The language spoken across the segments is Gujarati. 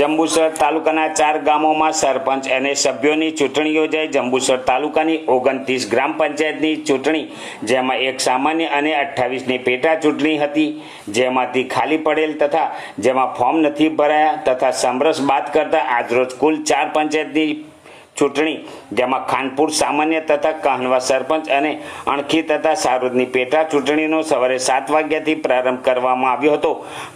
જંબુસર તાલુકાના ચાર ગામોમાં સરપંચ અને સભ્યોની ચૂંટણી યોજાઈ. જંબુસર તાલુકાની ઓગણત્રીસ ગ્રામ પંચાયતની ચૂંટણી, જેમાં એક સામાન્ય અને અઠ્ઠાવીસની પેટા ચૂંટણી હતી. જેમાંથી ખાલી પડેલ તથા જેમાં ફોર્મ નથી ભરાયા તથા સમરસ બાદ કરતા આજરોજ કુલ ચાર પંચાયતની ચૂંટણી, જેમાં ખાનપુર સામાન્ય તથા કાહનવા સરપંચ અને અણખી તથા સારોદની પેટા ચૂંટણીનો સવારે સાત વાગ્યાથી પ્રારંભ કરવામાં આવ્યો હતો.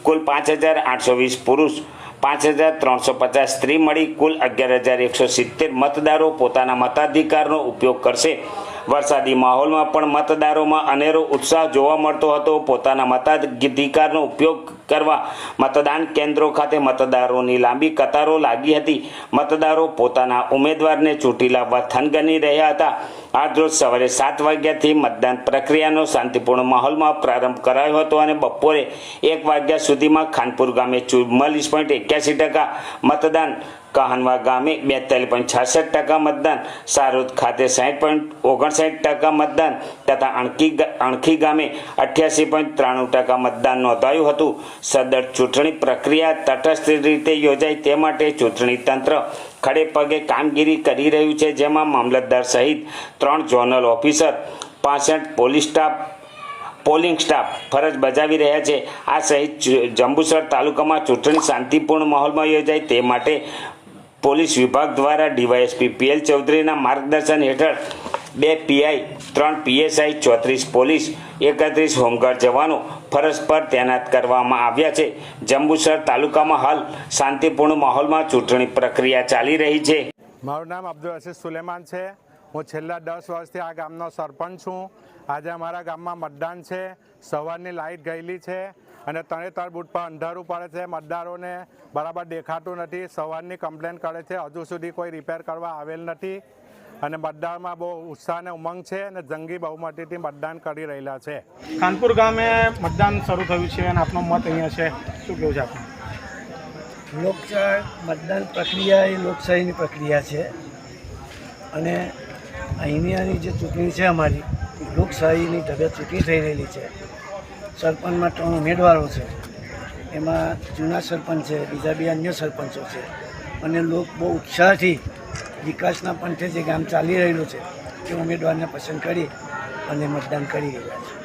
કુલ પાંચ હજાર આઠસો વીસ પુરુષ પાંચ હજાર ત્રણસો પચાસ સ્ત્રી મળી કુલ અગિયાર હજાર એકસો સિત્તેર મતદારો પોતાના મતાધિકારનો ઉપયોગ કરશે. વરસાદી માહોલમાં પણ મતદારોમાં અનેરો ઉત્સાહ જોવા મળતો હતો. પોતાના મતાધિકારનો ઉપયોગ કરવા. મતદાન કેન્દ્રો ખાતે મતદારોની લાંબી કતારો લાગી હતી. મતદારો પોતાના ઉમેદવારને ચૂંટી લાવવા થનગની રહ્યા હતા. આજરોજ સવારે સાત વાગ્યાથી મતદાન પ્રક્રિયાનો શાંતિપૂર્ણ માહોલમાં પ્રારંભ કરાયો હતો અને બપોરે એક વાગ્યા સુધીમાં ખાનપુર ગામે ચુમ્માલીસ પોઈન્ટ એક્યાસી ટકા મતદાન, કાહનવા ગામે બેતાલીસ પોઈન્ટ છાસઠ ટકા મતદાન, સારોદ ખાતે સાઠ પોઈન્ટ ઓગણસાઠ ટકા મતદાન તથા અણકી અણખી ગામે અઠ્યાસી પોઈન્ટ ત્રાણું ટકા મતદાન નોંધાયું હતું. સદર ચૂંટણી પ્રક્રિયા તટસ્થ રીતે યોજાય તે માટે ચૂંટણી તંત્ર ખડે પગે કામગીરી કરી રહ્યું છે, જેમાં મામલતદાર સહિત ત્રણ ઝોનલ ઓફિસર, પાસઠ પોલીસ સ્ટાફ, પોલિંગ સ્ટાફ ફરજ બજાવી રહ્યા છે. આ સહિત જંબુસર તાલુકામાં ચૂંટણી શાંતિપૂર્ણ માહોલમાં યોજાય તે માટે પોલીસ વિભાગ દ્વારા ડીવાયએસપી પીએલ ચૌધરીના માર્ગદર્શન હેઠળ બે પીઆઈ, ત્રણ પીએસઆઈ, ચોત્રીસ પોલીસ, એકત્રીસ હોમગાર્ડ જવાનો ફરજ પર તૈનાત કરવામાં આવ્યા છે. જંબુસર તાલુકામાં હાલ શાંતિપૂર્ણ માહોલમાં ચૂંટણી પ્રક્રિયા ચાલી રહી છે. મારું નામ અબ્દુલ રશીદ સુલેમાન છે. હું છેલ્લા દસ વર્ષથી આ ગામનો સરપંચ છું. આજે અમારા ગામમાં મતદાન છે. સવારની લાઇટ ગયેલી છે અને ત્રણે ત્રણ બૂથ પર અંધારું પડે છે. મતદારોને બરાબર દેખાતું નથી. સવારની કમ્પ્લેન કરે છે. હજુ સુધી કોઈ રિપેર કરવા આવેલ નથી. અને મતદારમાં બહુ ઉત્સાહ અને ઉમંગ છે અને જંગી બહુમતીથી મતદાન કરી રહેલા છે. કાનપુર ગામે મતદાન શરૂ થયું છે અને આપનો મત અહીંયા છે. શું કહેવું છે આપનું? લોકશાહી મતદાન પ્રક્રિયા એ લોકશાહીની પ્રક્રિયા છે. અને અહીંની જે ચૂંટણી છે અમારી લોકશાહીની ઢબે ચૂંટણી થઈ રહેલી છે. સરપંચમાં ત્રણ ઉમેદવારો છે. એમાં જૂના સરપંચ છે બીજા બે અન્ય સરપંચો છે. અને લોક બહુ ઉત્સાહથી વિકાસના પંથે જે ગામ ચાલી રહેલું છે તે ઉમેદવારને પસંદ કરી અને મતદાન કરી રહ્યા છે.